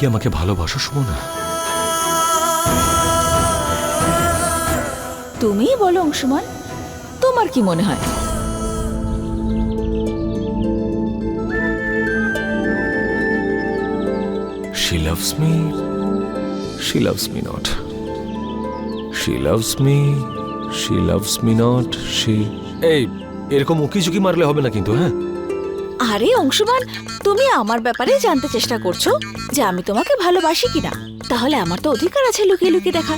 তুমি কি আমাকে ভালোবাসো সুমনা তুমিই বলো অংশমান তোমার কি মনে হয় She loves me. She loves me not. She loves me. She loves me not. She. এই এরকম উকি ঝুঁকি মারলে হবে না কিন্তু হ্যাঁ আরে অংশমান তুমি আমার ব্যাপারে জানতে চেষ্টা করছ যে আমি তোমাকে ভালোবাসি কিনা তাহলে আমার তো অধিকার আছে লুকিয়ে লুকিয়ে দেখা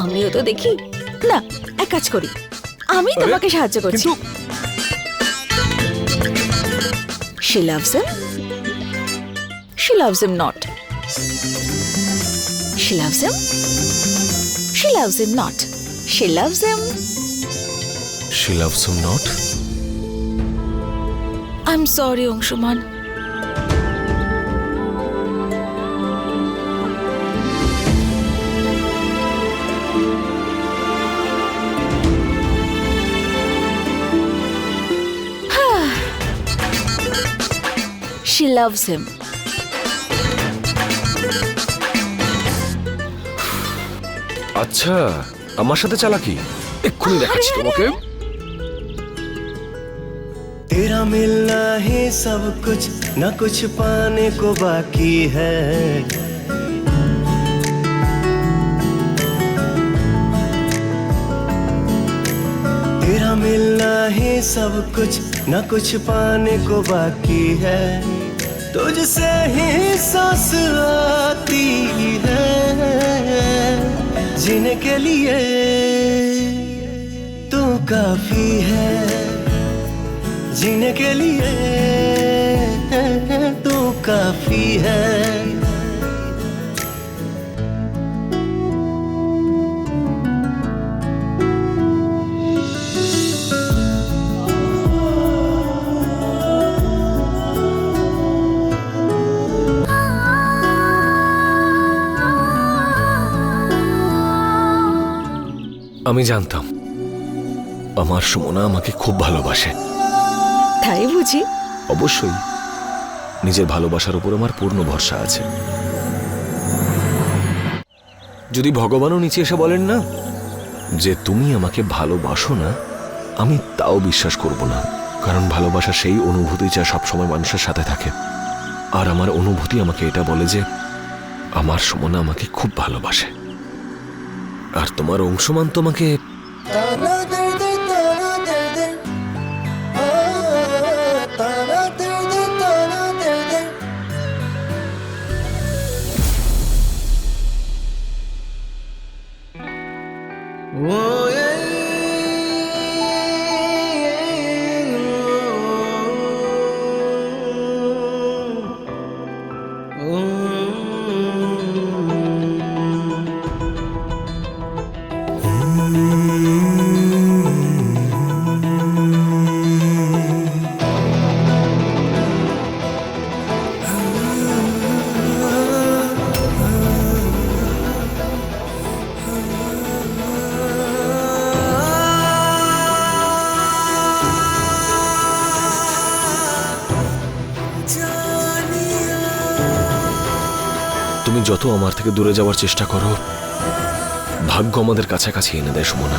আমিও তো দেখি না এক কাজ করি আমি তোমাকে সাহায্য করছি কিন্তু She loves him. She loves him not. She loves him. She loves him not. She loves him. she loves him I'm sorry, Anshuman. She loves him. আচ্ছা আমার সাথে চালাকি? এক্ষুনি দেখাচ্ছি তোমাকে। तेरा मिलना ही सब कुछ, न कुछ पाने को बाकी है। तेरा मिलना ही सब कुछ, न कुछ पाने को बाकी है। तुझसे ही सांस आती है, जीने के लिए तू काफ़ी है। जीने के लिए तू काफी है আমি জানতাম আমার সুমনা আমাকে খুব ভালোবাসে তাই বুঝি? অবশ্যই। নিজের ভালোবাসার উপর আমার পূর্ণ ভরসা আছে। যদি ভগবানও নিচে এসে বলেন না যে তুমি আমাকে ভালোবাসো না, আমি তাও বিশ্বাস করব না। কারণ ভালোবাসা সেই অনুভূতি যা সবসময় মানুষের সাথে থাকে। আর আমার অনুভূতি আমাকে এটা বলে যে আমার সুমনা আমাকে খুব ভালোবাসে। আর তোমার অংশমান তোমাকে তুমি যত আমার থেকে দূরে যাওয়ার চেষ্টা করো। ভাগ্য আমাদের কাছাকাছি এনে দেয় সুমনা।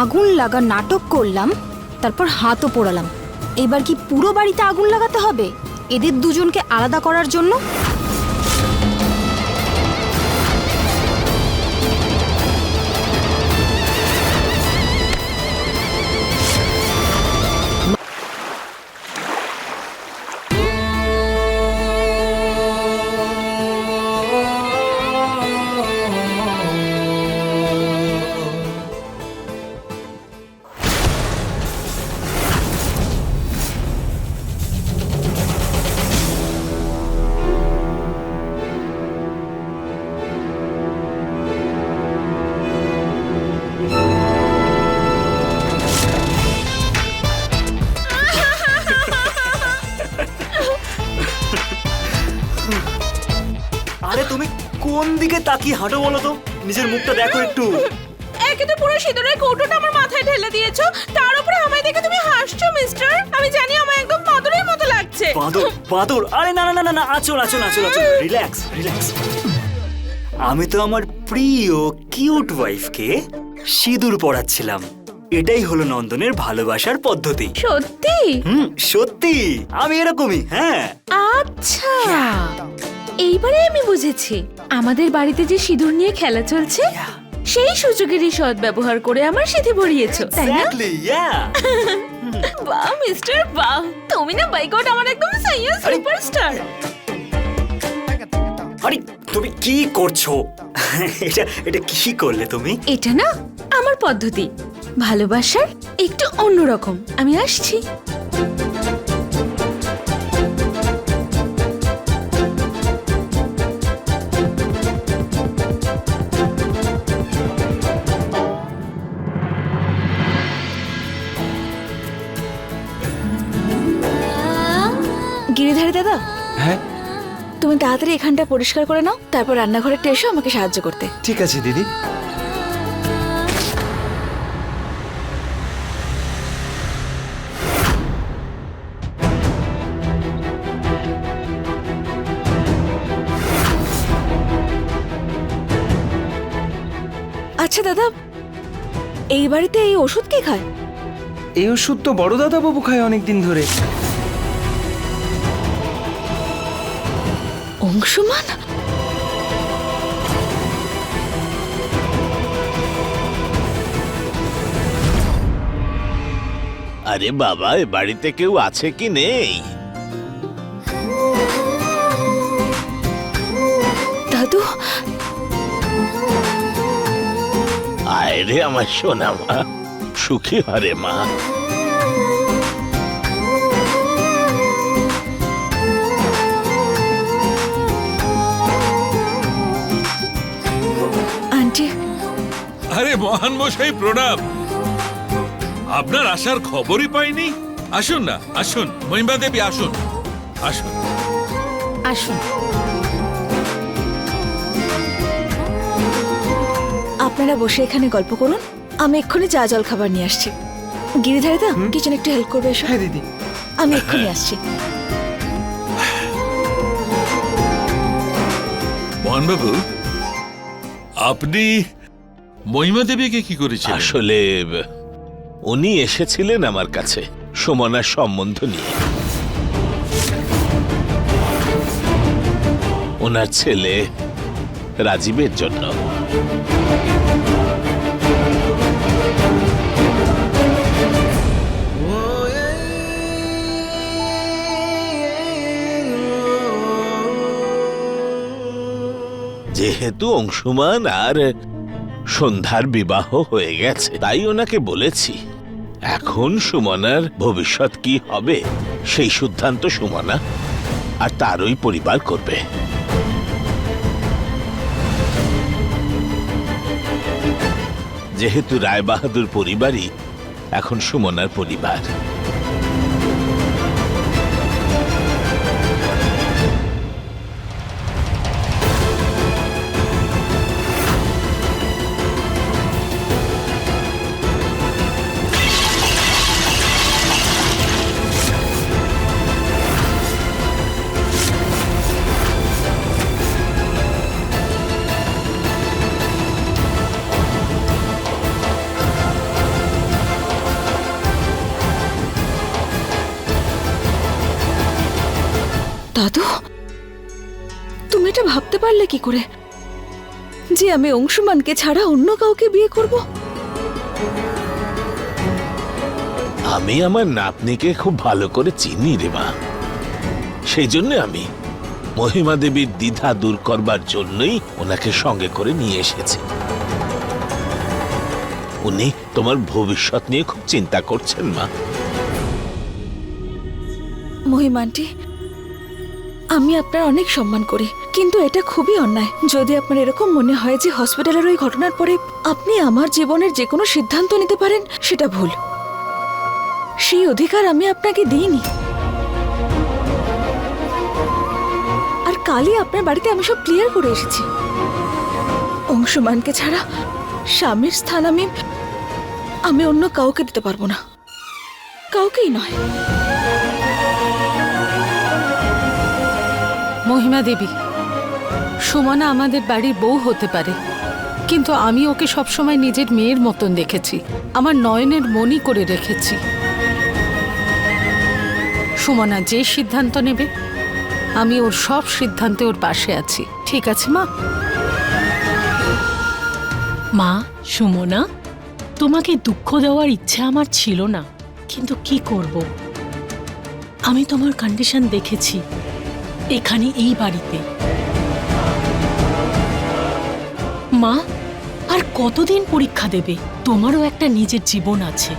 আগুন লাগা নাটক করলাম, তারপর হাতও পোড়ালাম। এবার কি পুরো বাড়িতে আগুন লাগাতে হবে? এদের দুজনকে আলাদা করার জন্য আরে তুমি কোন দিকে তাকিয়ে হাঁটো বলো তো? নিজের মুখটা দেখো একটু। একে তো পুরো সিঁদুরের কৌটোটা আমার মাথায় ঢেলে দিয়েছ। তার উপরে আমায় দেখে তুমি হাসছো মিস্টার। আমি জানি আমায় একদম বাদরের মতো লাগছে। বাদর বাদর। আরে না না না না না আচল আচল আচল আচল। Relax relax. আমি তো আমার প্রিয় কিউট ওয়াইফকে সিঁদুর পড়াচ্ছিলাম এটাই হলো নন্দনের ভালোবাসার পদ্ধতি। সত্যি? হুম সত্যি। আমি এরকমই হ্যাঁ। আচ্ছা। এইবারে আমি বুঝেছি। আমাদের বাড়িতে যে সিঁদুর নিয়ে খেলা চলছে সেই সুযোগেরই সৎ ব্যবহার করে আমার সিঁথি ভরিয়েছো তাই না? বাহ মিস্টার বাহ। তুমি না বাইকআউট আমার একদম সাইয়া সুপারস্টার। আরে তুমি কি করছ? এটা এটা কি করলে তুমি? এটা না আমার পদ্ধতি। ভালোবাসার একটু অন্যরকম। আমি আসছি। তুমি তাড়াতাড়ি এখানটা পরিষ্কার করে নাও তারপর রান্নাঘরে এসো আমাকে সাহায্য করতে। ঠিক আছে দিদি। আচ্ছা দাদা এই বাড়িতে এই ওষুধ কে খায়? এই ওষুধ তো বড় দাদা বাবু খায় অনেকদিন ধরে। অংশুমান? আরে বাবা এ বাড়িতে কেউ আছে কি নেই? দাদু? আয় রে আমার সোনা মা সুখী হরে মা। আন্টি। আরে মহান মশাই প্রণাম। আপনার আসার খবরই পাইনি। আসুন না আসুন মহিমা দেবী আসুন। আসুন। আসুন। আপনারা বসে এখানে গল্প করুন। আমি এক্ষুনি চা জল খাবার নিয়ে আসছি। গিরিধারী দা কিচেন একটু হেল্প করবে এসো। হ্যাঁ দিদি। আমি এক্ষুনি আসছি। মোহনবাবু আপনি মহিমা দেবীকে কি করেছেন আসলে, উনি এসেছিলেন আমার কাছে, সুমনার সম্বন্ধ নিয়ে। ওনার ছেলে রাজীবের জন্য। যেহেতু অংশুমান আর সন্ধ্যার বিবাহ হয়ে গেছে, তাই ওনাকে বলেছি, এখন সুমনার ভবিষ্যৎ কি হবে, সেই সিদ্ধান্ত সুমনা আর তারই পরিবার করবে। যেহেতু রায়বাহাদুর পরিবারই এখন সুমনার পরিবার। পারলে কি করে? যে আমি অংশুমানকে ছাড়া অন্য কাউকে বিয়ে করব? আমি আমার নাতনিকে খুব ভালো করে চিনি রে মা। সেই জন্য আমি মহিমা দেবীর দ্বিধা দূর করবার জন্যই ওনাকে সঙ্গে করে নিয়ে এসেছি। উনি তোমার ভবিষ্যৎ নিয়ে খুব চিন্তা করছেন মা। মহিমানটি আমি আপনার অনেক সম্মান করি, কিন্তু এটা খুবই অন্যায়। যদি আপনার এরকম মনে হয় যে হসপিটালের ওই ঘটনার পরে আপনি আমার জীবনের যে কোনো সিদ্ধান্ত নিতে পারেন, সেটা ভুল। সেই অধিকার আমি আপনাকে দিইনি। আর কালই আপনার বাড়িতে আমি সব ক্লিয়ার করে এসেছি। অংশমানকে ছাড়া স্বামীর স্থান আমি আমি অন্য কাউকে দিতে পারব না। কাউকেই নয়। মহিমা দেবী, সুমনা আমাদের বাড়ির বউ হতে পারে, কিন্তু আমি ওকে সবসময় নিজের মেয়ের মতন দেখেছি, আমার নয়নের মনি করে রেখেছি। সুমনা যে সিদ্ধান্ত নেবে, আমি ওর সব সিদ্ধান্তে ওর পাশে আছি। ঠিক আছে, মা? মা, সুমনা, তোমাকে দুঃখ দেওয়ার ইচ্ছা আমার ছিল না, কিন্তু কি করব? আমি তোমার কন্ডিশন দেখেছি। এখানে এই বাড়িতে। মা, আর কতদিন পরীক্ষা দেবে? তোমারও একটা নিজের জীবন আছে।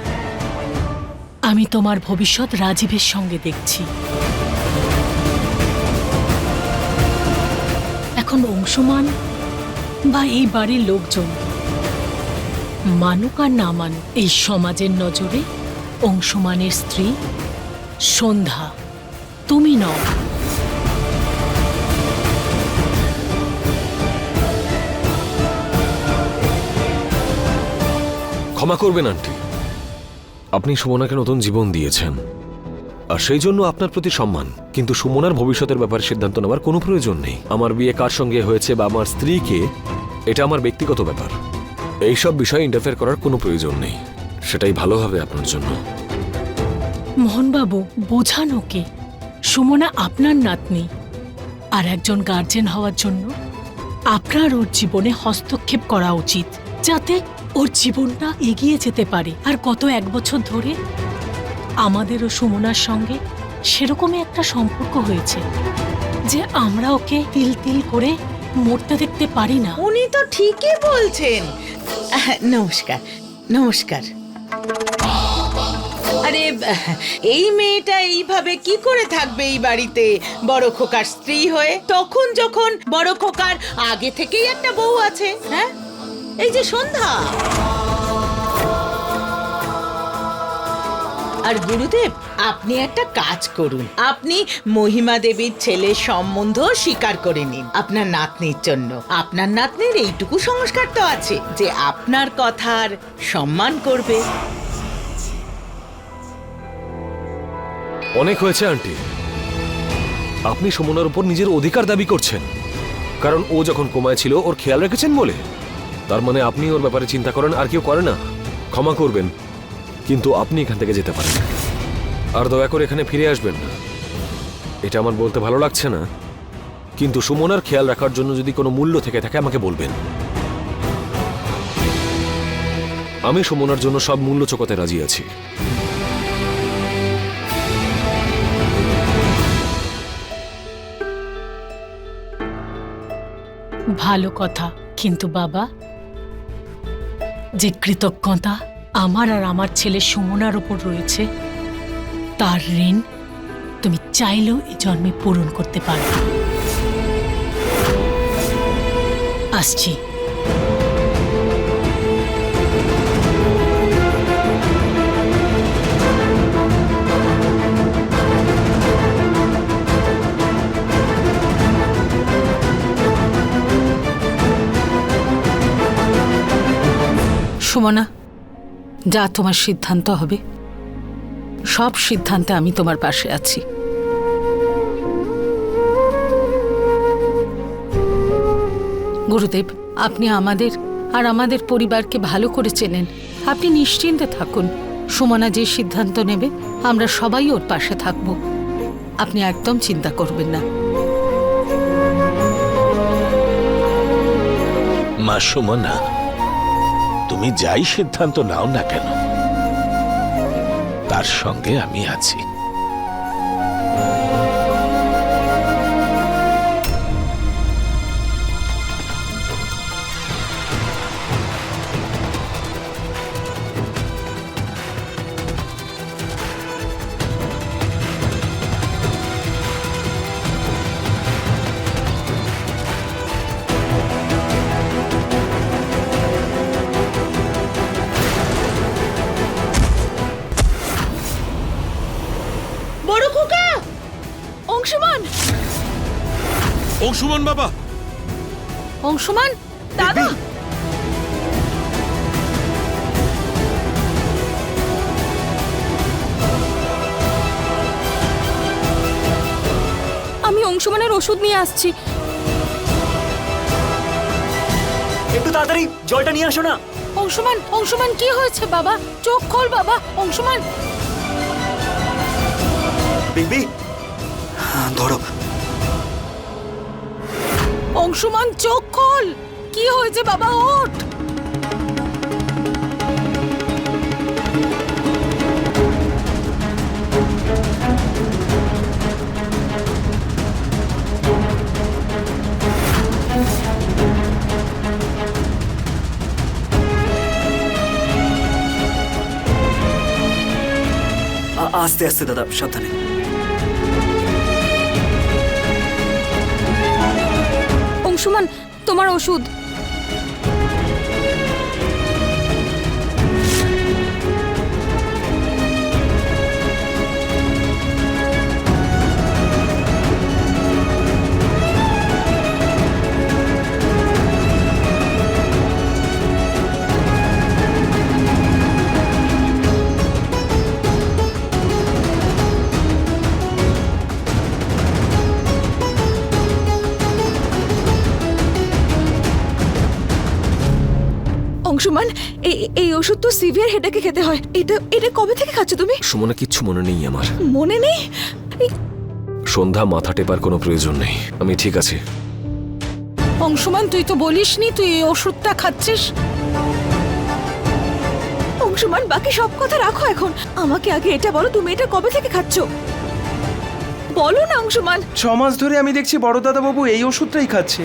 আমি তোমার ভবিষ্যৎ রাজীবের সঙ্গে দেখছি। এখন অংশমান বা এই বাড়ির লোকজন। মানুক আর না মানুক, এই সমাজের নজরে অংশমানের স্ত্রী সন্ধ্যা। তুমি নও। ক্ষমা করবেন, আন্টি। আপনি সুমনাকে নতুন জীবন দিয়েছেন। আর সেই জন্য আপনার প্রতি সম্মান। কিন্তু সুমনার ভবিষ্যতের ব্যাপারে সিদ্ধান্ত নেওয়ার কোনো প্রয়োজন নেই। আমার বিয়ে কার সঙ্গে হয়েছে বা আমার স্ত্রীকে, এটা আমার ব্যক্তিগত ব্যাপার। এইসব বিষয়ে ইন্টারফেয়ার করার কোনো প্রয়োজন নেই। সেটাই ভালো হবে আপনার জন্য। মোহনবাবু, বোঝান ওকে। সুমনা আপনার নাতনি। আর একজন গার্জেন হওয়ার জন্য আপনার ওর জীবনে হস্তক্ষেপ করা উচিত। যাতে ওর জীবনটা এগিয়ে যেতে পারে। আর গত এক বছর ধরে আমাদেরও সুমনার সঙ্গে সেরকমই একটা সম্পর্ক হয়েছে, যে আমরা ওকে তিল তিল করে মরতে দেখতে পারি না। উনি তো ঠিকই বলছেন। নমস্কার নমস্কার। আরে, এই মেয়েটা এইভাবে কি করে থাকবে এই বাড়িতে? বড় খোকার স্ত্রী হয়ে তখন যখন বড় খোকার আগে থেকেই একটা বউ আছে হ্যাঁ? এই যে সন্ধ্যা। আর গুরুদেব, আপনি একটা কাজ করুন। আপনি মহিমা দেবীর ছেলের সম্বন্ধ স্বীকার করে নিন আপনার নাতনির জন্য। আপনার নাতনির এইটুকু সংস্কার তো আছে যে আপনার কথার সম্মান করবে। অনেক হয়েছে, আন্টি। আপনি সুমনার উপর নিজের অধিকার দাবি করছেন। কারণ ও যখন কোমায় ছিল, ওর খেয়াল রেখেছেন বলে? তার মানে আপনি ওর ব্যাপারে চিন্তা করেন, আর কেউ করে না। ক্ষমা করবেন, কিন্তু আপনি এখান থেকে যেতে পারেন আর দয়া করে এখানে ফিরে আসবেন না। এটা আমার বলতে ভালো লাগছে না। কিন্তু সুমনার খেয়াল রাখার জন্য যদি কোনো মূল্য থেকে থাকে, আমাকে বলবেন। আমি সুমনার জন্য সব মূল্য চোকাতে রাজি আছি। ভালো কথা, কিন্তু বাবা। যে কৃতজ্ঞতা আমার আর আমার ছেলে সুমনার ওপর রয়েছে, তার ঋণ তুমি চাইলেও এই জন্মে পূরণ করতে পারবে। আসছি। সুমনা, যা তোমার সিদ্ধান্ত হবে। সব সিদ্ধান্তে আমি তোমার পাশে আছি। গুরুদেব, আপনি আমাদের আর আমাদের পরিবারকে ভালো করে চেনেন। আপনি নিশ্চিন্তে থাকুন। সুমনা যে সিদ্ধান্ত নেবে, আমরা সবাই ওর পাশে থাকব। আপনি একদম চিন্তা করবেন না। মা সুমনা তুমি যাই সিদ্ধান্ত নাও না কেন তার সঙ্গে আমি আছি। অংশুমান বাবা। অংশমান? দাদা? আমি অংশমানের ওষুধ নিয়ে আসছি। একটু তাড়াতাড়ি জলটা নিয়ে আসো না। অংশমান অংশমান কি হয়েছে বাবা? চোখ খোল বাবা অংশমান। বিবি হ্যাঁ, ধরো। অংশমান চোখ খোল। কি হয়েছে বাবা ওঠ। আস্তে আস্তে দাদা সাবধানে। অংশমান তোমার ওষুধ। অংশমান এই এই ওষুধ তো সিভিয়ার হেডেকে খেতে হয়। এটা এটা কবে থেকে খাচ্ছ তুমি? সুমনা কিচ্ছু মনে নেই আমার। মনে নেই? সন্ধ্যা মাথা টেপার কোনো প্রয়োজন নেই। আমি ঠিক আছি। অংশমান তুই তো বলিসনি তুই এই ওষুধটা খাচ্ছিস। অংশমান বাকি সব কথা রাখো এখন। আমাকে আগে এটা বলো তুমি এটা কবে থেকে খাচ্ছ? বলো না অংশমান ছ মাস ধরে আমি দেখছি বড় দাদা বাবু এই ওষুধটাই খাচ্ছে।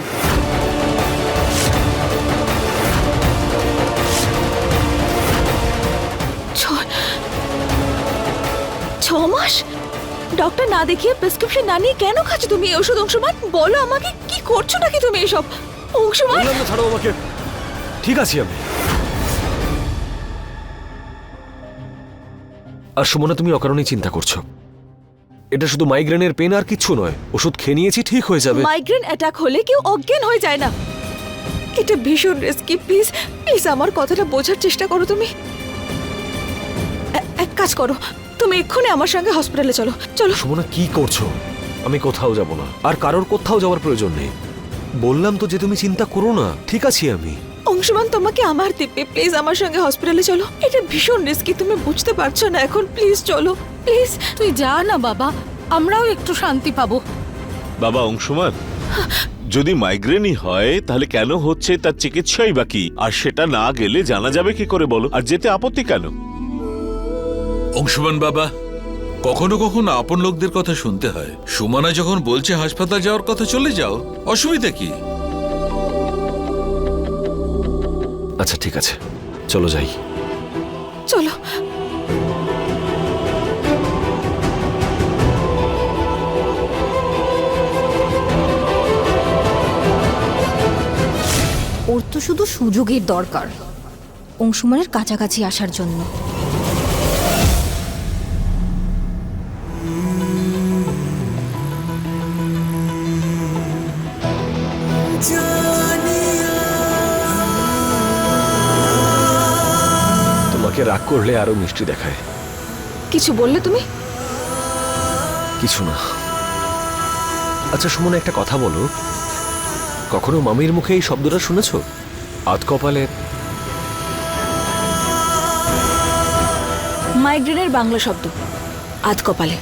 ছ মাস ডক্টর না দেখিয়ে প্রেসক্রিপশন না নিয়ে কেন খাচ্ছ তুমি? এই ওষুধ অংশমান? বলো আমাকে কি করছ নাকি তুমি এসব? অংশমান? বললাম না ছাড়ো আমাকে। ঠিক আছি আমি। আর সুমনা তুমি অকারণেই চিন্তা করছ। এটা শুধু মাইগ্রেনের পেন আর কিচ্ছু নয়। ওষুধ খেয়ে নিয়েছি ঠিক হয়ে যাবে। মাইগ্রেন অ্যাটাক হলে কেউ অজ্ঞান হয়ে যায় না। এটা ভীষণ রিস্কি প্লিজ প্লিজ আমার কথাটা বোঝার চেষ্টা করো তুমি। এক কাজ করো। তুমি এক্ষুনি আমার সঙ্গে হসপিটালে চলো। চলো। সুমনা কি করছ? আমি কোথাও যাব না। আর কারোর কোথাও যাওয়ার প্রয়োজন নেই। বললাম তো যে তুমি চিন্তা করো না। ঠিক আছি আমি। অংশমান তোমাকে আমার দিব্যে প্লিজ আমার সঙ্গে হসপিটালে চলো। এটা ভীষণ রিস্কি তুমি বুঝতে পারছ না এখন। প্লিজ চলো। প্লিজ তুই যা না বাবা আমরাও একটু শান্তি পাবো। বাবা অংশমান যদি মাইগ্রেনই হয় তাহলে কেন হচ্ছে তার চিকিৎসাই বাকি আর সেটা না গেলে জানা যাবে কি করে বলো? আর যেতে আপত্তি কেন? অংশুমান বাবা কখনো কখনো আপন লোকদের কথা শুনতে হয়। সুমনা যখন বলছে হাসপাতাল যাওয়ার কথা চলে যাও অসুবিধা কি? আচ্ছা ঠিক আছে। চলো যাই। চলো। ওর তো শুধু সুযোগের দরকার অংশুমানের কাছাকাছি আসার জন্য। রাগ করলে আরও মিষ্টি দেখায়। কিছু বললে তুমি? কিছু না। আচ্ছা সুমনা একটা কথা বলো। কখনো মামির মুখে এই শব্দটা শুনেছ? আত কপালে মাইগ্রেনের বাংলা শব্দ। আধ কপালে।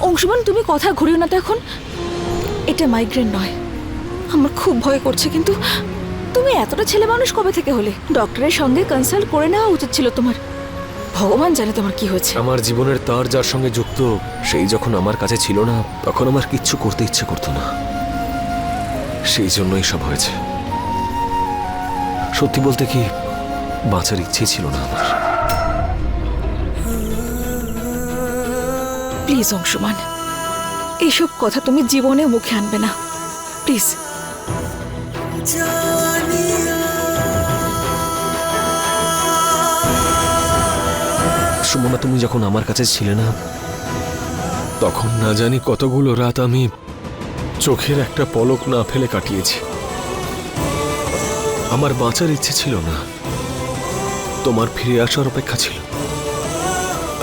অংশুমান তুমি কথা ঘুরিও না তো এখন? এটা মাইগ্রেন নয়। আমার খুব ভয় করছে কিন্তু তুমি এতটা ছেলে মানুষ কবে থেকে হলে? ডক্টরের সঙ্গে কনসাল্ট করে নেওয়া উচিত ছিল তোমার। ভগবান জানে তোমার কি হয়েছে। আমার জীবনের তার যার সঙ্গে যুক্ত সেই যখন আমার কাছে ছিল না তখন আমার কিচ্ছু করতে ইচ্ছে করতো না। সেই জন্যই সব হয়েছে। সত্যি বলতে কি বাঁচার ইচ্ছে ছিল না আমার। প্লিজ অংশমান এইসব কথা তুমি জীবনে মুখে আনবে না। প্লিজ সুমনা, তুমি যখন আমার কাছে ছিলে না, তখন না জানি কতগুলো রাত আমি চোখের একটা পলক না ফেলে কাটিয়েছি। আমার বাঁচার ইচ্ছে ছিল না, তোমার ফিরে আসার অপেক্ষা ছিল।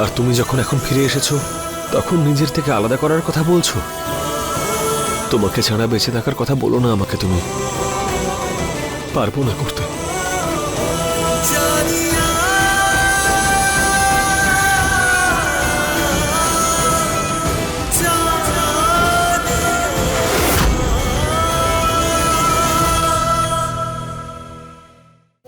আর তুমি যখন এখন ফিরে এসেছ, তখন নিজের থেকে আলাদা করার কথা বলছো? তোমাকে ছাড়া বেঁচে থাকার কথা বলো না আমাকে তুমি। পারব না করতে।